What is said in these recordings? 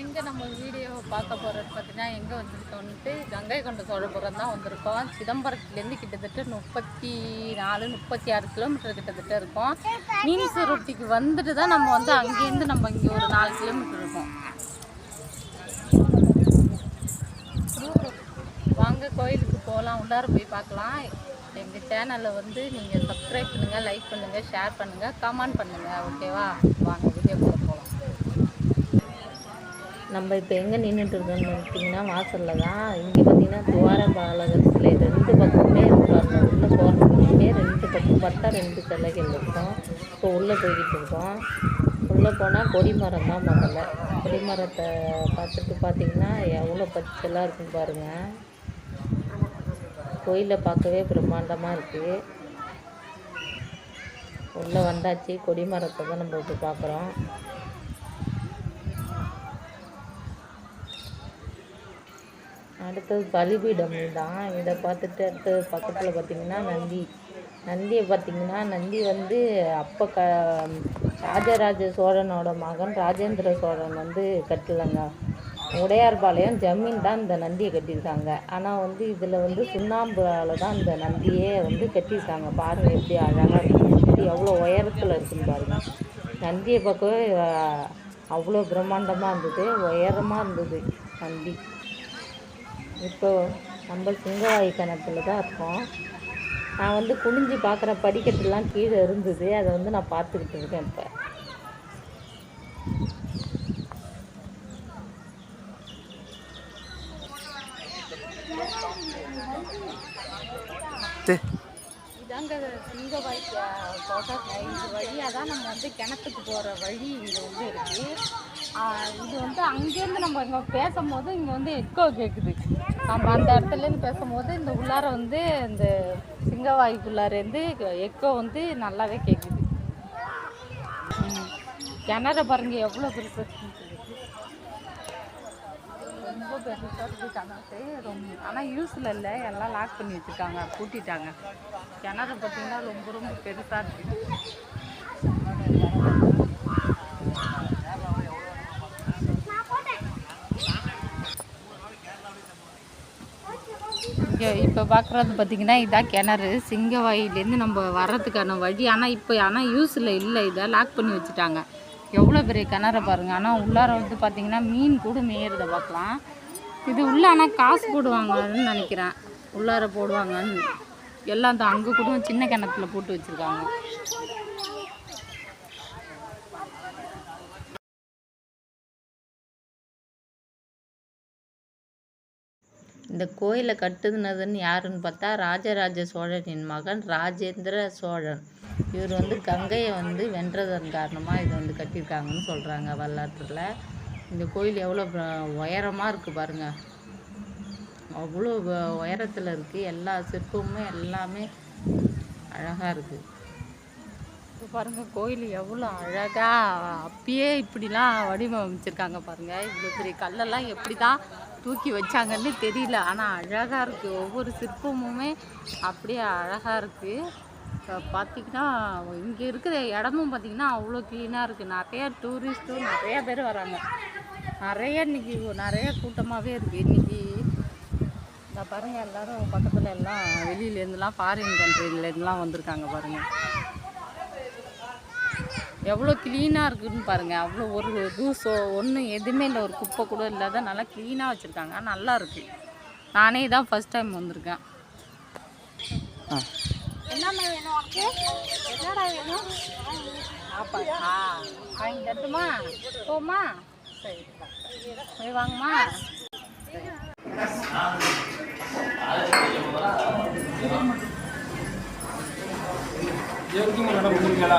எங்கே நம்ம வீடியோ பார்க்க போகிறது பார்த்தீங்கன்னா எங்கே வந்திருக்கோன்ட்டு கங்கை கொண்ட சோழபுரம் தான் வந்திருக்கோம். சிதம்பரத்துலேருந்து கிட்டத்தட்ட முப்பத்தி நாலு முப்பத்தி ஆறு கிலோமீட்டர் கிட்டத்தட்ட இருக்கும். மீன் ரொட்டிக்கு வந்துட்டு தான் நம்ம வந்து அங்கேருந்து நம்ம இங்கே ஒரு நாலு கிலோமீட்டர் இருக்கோம். வாங்க கோயிலுக்கு போகலாம் உள்ளார போய் பார்க்கலாம். எங்கள் சேனலில் வந்து நீங்கள் சப்ஸ்கிரைப் பண்ணுங்கள் லைக் பண்ணுங்கள் ஷேர் பண்ணுங்கள் கமெண்ட் பண்ணுங்கள் ஓகேவா வாங்க வீடியோக்குள்ளே போகலாம். நம்ம இப்போ எங்கே நின்றுட்டு இருக்கோம்னு பார்த்தீங்கன்னா வாசலில் தான். இங்கே பார்த்தீங்கன்னா துவார பாலகர் சிலை ரெண்டு பக்கமே இருப்பாங்க உள்ளே போகிறதுக்குமே ரெண்டு பக்கம் பார்த்தா ரெண்டு சிலைகள் இருக்கும். இப்போ உள்ளே போய்கிட்டு இருக்கோம். உள்ளே போனால் கொடிமரம் தான் முதல்ல. கொடிமரத்தை பார்த்துட்டு பார்த்தீங்கன்னா எவ்வளோ பச்சைலாம் இருக்கும் பாருங்கள் கோயிலை பார்க்கவே பிரம்மாண்டமாக இருக்குது உள்ளே வந்தாச்சு. கொடிமரத்தை தான் நம்ம இப்போ பார்க்குறோம். அடுத்தது பலிபீடம் தான். இதை பார்த்துட்டு அடுத்தது பக்கத்தில் பார்த்திங்கன்னா நந்தி. நந்தியை பார்த்தீங்கன்னா நந்தி வந்து அப்போ க ராஜராஜ சோழனோட மகன் ராஜேந்திர சோழன் வந்து கட்டலைங்க உடையார்பாளையம் ஜமீன் தான் இந்த நந்தியை கட்டியிருக்காங்க. ஆனால் வந்து இதில் வந்து சுண்ணாம்பால் தான் இந்த நந்தியே வந்து கட்டியிருக்காங்க. பாருங்கள் எப்படி அழகாக இருக்குது எவ்வளோ உயரத்தில் இருக்குன்னு பாருங்கள் நந்தியை பார்க்கவே அவ்வளோ பிரம்மாண்டமாக இருந்தது. உயரமாக இருந்தது நந்தி. இப்போ நம்ம சிங்கவாயி கிணத்துல தான் இருக்கோம். நான் வந்து குனிஞ்சு பார்க்குற படிக்கட்டுலாம் கீழே இருந்தது. அதை வந்து நான் பார்த்துக்கிட்டு இருக்கேன் இப்போ. இதாங்க சிங்கவாய் தோட்டம் இது வழியாக தான் நம்ம வந்து கிணத்துக்கு போகிற வழி இங்கே வந்து இருக்குது இது வந்து அங்கேருந்து நம்ம இங்கே பேசும்போது இங்கே வந்து எக்கோ கேட்குது நம்ம அந்த இடத்துலேருந்து பேசும்போது இந்த உள்ளார வந்து இந்த சிங்கவாய்க்குள்ளாரேருந்து எக்கோ வந்து நல்லாவே கேட்குது கிணறு பாருங்க எவ்வளோ பெருசு ரொம்ப பெருசாக இருக்குது கிணறு ரொம்ப ஆனால் யூஸில் இல்லை. எல்லாம் லாக் பண்ணி வச்சுருக்காங்க பூட்டிட்டாங்க. கிணறு பார்த்தீங்கன்னா ரொம்ப ரொம்ப பெருசாக இருக்குது இங்கே இப்போ பார்க்குறது பார்த்தீங்கன்னா இதான் கிணறு. சிங்கவாயிலேருந்து நம்ம வர்றதுக்கான வழி. ஆனால் இப்போ ஆனால் யூஸில் இல்லை. இதை லாக் பண்ணி வச்சுட்டாங்க. எவ்வளோ பெரிய கிணற பாருங்கள் ஆனால் உள்ளார வந்து பார்த்திங்கன்னா மீன் கூட மேயறதை பார்க்கலாம் இது உள்ள ஆனால் காசு போடுவாங்கன்னு நினைக்கிறேன். உள்ளார போடுவாங்கன்னு. எல்லாம் தான் அங்கே கூட சின்ன கிணத்துல போட்டு வச்சுருக்காங்க. இந்த கோயிலை கட்டுனதுன்னு யாருன்னு பார்த்தா ராஜராஜ சோழனின் மகன் ராஜேந்திர சோழன். இவர் வந்து கங்கையை வந்து வென்றதன் காரணமாக இதை வந்து கட்டியிருக்காங்கன்னு சொல்கிறாங்க வரலாற்றில். இந்த கோயில் எவ்வளோ உயரமாக இருக்குது பாருங்கள் அவ்வளோ உயரத்தில் இருக்குது எல்லா சிற்பமுமே எல்லாமே அழகாக இருக்குது இப்போ பாருங்க கோயில் எவ்வளோ அழகாக அப்பயே இப்படிலாம் வடிவமைச்சிருக்காங்க பாருங்க. இவ்வளோ பெரிய கல்லெல்லாம் எப்படி தான் தூக்கி வச்சாங்கன்னு தெரியல. ஆனால் அழகாக இருக்குது ஒவ்வொரு சிற்பமுமே அப்படியே அழகாக இருக்குது பார்த்திங்கன்னா இங்கே இருக்கிற இடமும் பார்த்திங்கன்னா அவ்வளோ க்ளீனாக இருக்குது நிறையா டூரிஸ்ட்டும் நிறையா பேர் வராங்க. நிறைய இன்னைக்கு நிறைய கூட்டமாகவே இருக்குது இன்றைக்கி இந்த பாருங்கள் எல்லாரும் பக்கத்தில் எல்லாம் வெளியிலேருந்துலாம் ஃபாரின் கண்ட்ரிலேருந்துலாம் வந்திருக்காங்க பாருங்கள் எவ்வளோ க்ளீனாக இருக்குதுன்னு பாருங்கள் அவ்வளோ ஒரு தூசோ ஒன்றும் எதுவுமே இல்லை. ஒரு குப்பை கூட இல்லாத நல்லா க்ளீனாக வச்சுருக்காங்க. நல்லா இருக்குது நானே தான் ஃபஸ்ட் டைம் வந்திருக்கேன். என்னம்மா வாங்கி தட்டுமா போமா வாங்கம்மா. எவ்வளோ மேடம் கொடுங்களா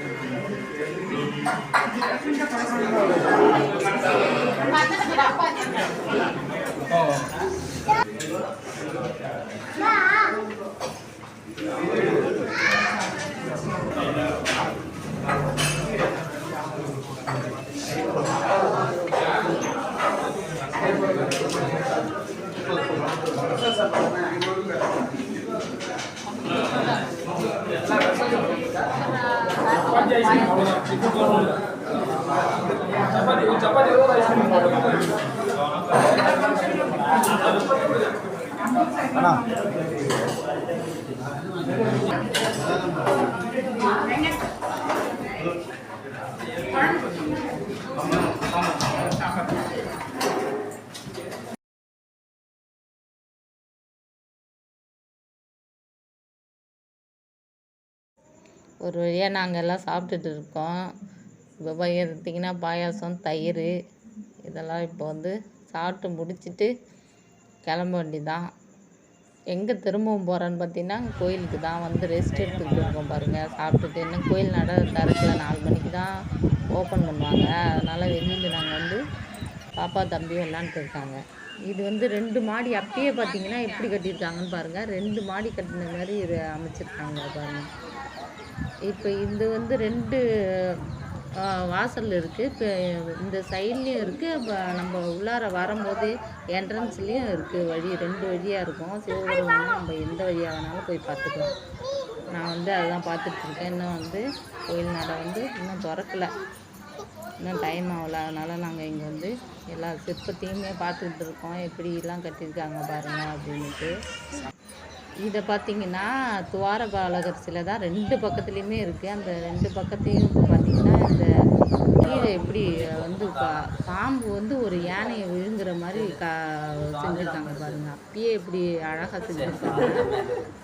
Oh. Nah. ஒரு வழியாக நாங்கள் எல்லாம் சாப்பிட்டுட்டு இருக்கோம். இப்போ பார்த்தீங்கன்னா பாயாசம் தயிர் இதெல்லாம் இப்போ வந்து சாப்பிட்டு முடிச்சுட்டு கிளம்ப வேண்டிதான் எங்கே திரும்பவும் போகிறோன்னு பார்த்தீங்கன்னா கோயிலுக்கு தான் வந்து ரெஸ்ட் எடுத்துக்கிட்டு இருக்கோம் பாருங்கள் சாப்பிட்டுட்டு இன்னும் கோயில் நட திறக்கல நாலு மணிக்கு தான் ஓப்பன் பண்ணுவாங்க. அதனால் வெளியில் நாங்கள் வந்து பாப்பா தம்பி விளாண்டுட்டு இருக்காங்க. இது வந்து ரெண்டு மாடி அப்பயே பார்த்தீங்கன்னா எப்படி கட்டியிருக்காங்கன்னு பாருங்கள் ரெண்டு மாடி கட்டின மாதிரி இது அமைச்சிருக்காங்க பாருங்கள் இப்போ இது வந்து ரெண்டு வாசல் இருக்குது இப்போ இந்த சைட்லேயும் இருக்குது இப்போ நம்ம உள்ளார வரும்போது என்ட்ரன்ஸ்லேயும் இருக்குது வழி ரெண்டு வழியாக இருக்கும். சிவபெருமானை நம்ம எந்த வழியாக வேணாலும் போய் பார்த்துக்கலாம். நான் வந்து அதெல்லாம் பார்த்துட்ருக்கேன். இன்னும் வந்து கோயில் நடை வந்து இன்னும் திறக்கல. இன்னும் டைம் ஆகல. அதனால் நாங்கள் இங்கே வந்து எல்லா சிற்பத்தையுமே பார்த்துக்கிட்டு இருக்கோம் எப்படிலாம் கட்டியிருக்காங்க பாருங்கள் அப்படின்ட்டு இதை பார்த்தீங்கன்னா துவாரபாலகர் சிலை தான் ரெண்டு பக்கத்துலேயுமே இருக்குது அந்த ரெண்டு பக்கத்தையும் பார்த்தீங்கன்னா இந்த கீழே எப்படி வந்து பா- பாம்பு வந்து ஒரு யானையை விழுங்குற மாதிரி கா செஞ்சுருக்காங்க பாருங்கள் அப்பயே எப்படி அழகாக செஞ்சுருக்காங்க.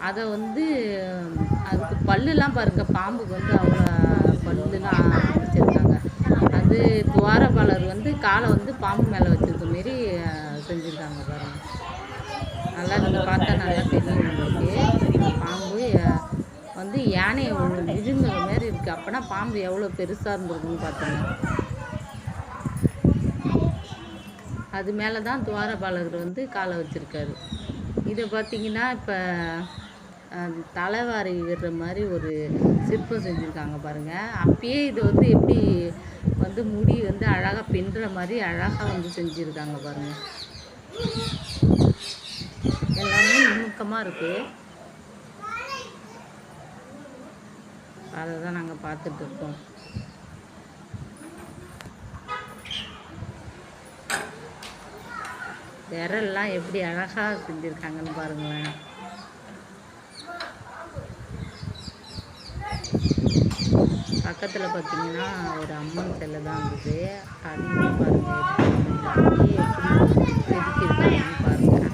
அதை வந்து அதுக்கு பல்லுலாம் பாருங்க. பாம்புக்கு வந்து அவ்வளோ பல்லுலாம் வச்சுருக்காங்க அது துவாரபாலர் வந்து காலை வந்து பாம்பு மேலே வச்சுருக்க மாரி செஞ்சுருக்காங்க பாருங்கள் நல்லா நீங்கள் பார்த்தா நல்லா தெரியும் உங்களுக்கு பாம்பு வந்து யானையை விழுங்குற மாதிரி இருக்குது அப்போனா பாம்பு எவ்வளோ பெருசாக இருந்திருக்குன்னு பார்த்தோங்க அது மேலே தான் துவாரபாலகர் வந்து காலை வச்சுருக்காரு. இதை பார்த்தீங்கன்னா இப்போ தலைவாரி விடுற மாதிரி ஒரு சிற்பம் செஞ்சுருக்காங்க பாருங்கள் அப்பயே இது வந்து எப்படி வந்து முடி வந்து அழகாக பின்னுற மாதிரி அழகாக வந்து செஞ்சுருக்காங்க பாருங்கள் எல்லாமே நுணுக்கமாக இருக்குது அதை தான் நாங்கள் பார்த்துட்டு இருக்கோம். விரல்லாம் எப்படி அழகாக செஞ்சுருக்காங்கன்னு பாருங்களேன். பக்கத்தில் பார்த்தீங்கன்னா ஒரு அம்மன் செல்லை தான் இருந்தது அதுவும் பாருங்கள் எப்படி செதுக்கியிருக்காங்க பாருங்கள்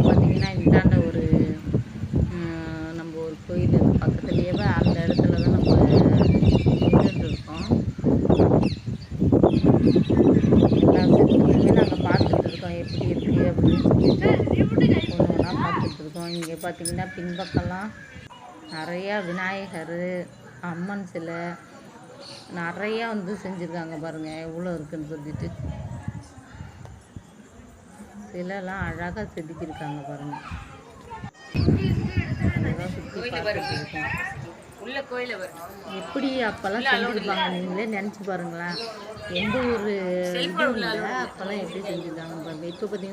பார்த்தீங்கன்னா இந்தாண்ட ஒரு ம், நம்ம ஒரு கோயில் இருக்கு பக்கத்துலேயே அந்த இடத்துல தான் நம்ம நின்றுட்டு இருக்கோம் எல்லா சிற்பத்தையுமே நாங்கள் பார்த்துட்டு இருக்கோம் எப்படி இருக்குது அப்படின்னு சொல்லிட்டு ஒன்று ஒன்றா பார்த்துட்டு இருக்கோம் இங்கே பார்த்தீங்கன்னா பின்பக்கம்லாம் நிறையா விநாயகர் அம்மன் சிலை நிறையா வந்து செஞ்சுருக்காங்க பாருங்கள் எவ்வளோ இருக்குன்னு சொல்லிட்டு. சிலைலாம் அழகாக செதுக்கியிருக்காங்க பாருங்கள் எப்படி அப்போல்லாம் செஞ்சுருப்பாங்க நீங்களே நினச்சி பாருங்களேன். எந்த ஒரு இதுவும் இல்லை. அப்போல்லாம் எப்படி செஞ்சுருக்காங்க பாருங்கள் இப்போ பார்த்தீங்கன்னா